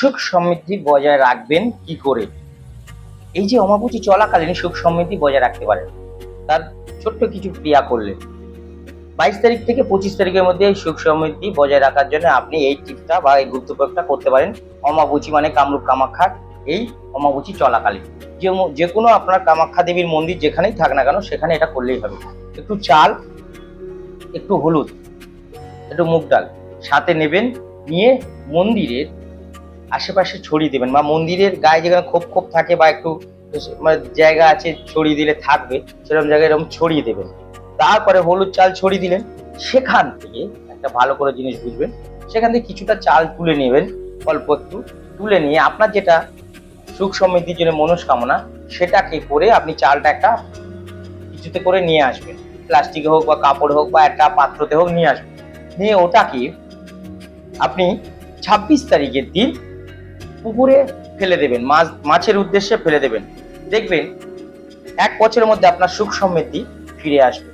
সুখ সমৃদ্ধি বজায় রাখবেন কি করে? এই যে অমাবুচি চলাকালীন সুখ সমৃদ্ধি বজায় রাখতে পারেন। তার ছোট্ট কিছু ক্রিয়া করলে বাইশ তারিখ থেকে পঁচিশ তারিখের মধ্যে সুখ সমৃদ্ধি বজায় রাখার জন্য আপনি এই টিপটা বা এই গুরুত্বপূর্ণটা করতে পারেন। অমাবুচি মানে কামরূপ কামাখ্যার এই অমাবুচি চলাকালীন। যে যে কোনো আপনার কামাখ্যা দেবীর মন্দির যেখানেই থাক না কেন, সেখানে এটা করলেই হবে। একটু চাল, একটু হলুদ, একটু মুগ ডাল, সাথে নেবেন নিয়ে মন্দিরের আশেপাশে ছড়িয়ে দেবেন। বা মন্দিরের গায়ে যেখানে খোপ খোপ থাকে বা একটু মানে জায়গা আছে ছড়িয়ে দিলে থাকবে, সেরকম জায়গায় এরকম ছড়িয়ে দেবেন। তারপরে হলুদ চাল ছড়িয়ে দিলেন। সেখান থেকে একটা ভালো করে জিনিস বুঝবেন। সেখান থেকে কিছুটা চাল তুলে নেবেন, অল্প একটু তুলে নিয়ে আপনার যেটা সুখ সমৃদ্ধির জন্য মনস্কামনা, সেটাকে করে আপনি চালটা একটা কিছুতে করে নিয়ে আসবেন। প্লাস্টিকে হোক বা কাপড় হোক বা একটা পাত্রতে হোক নিয়ে আসবেন। নিয়ে ওটাকে আপনি ছাব্বিশ তারিখের দিন পুকুরে ফেলে দেবেন, মাছ, মাছের উদ্দেশ্যে ফেলে দেবেন। দেখবেন এক বছরের মধ্যে আপনার সুখ সমৃদ্ধি ফিরে আসবে।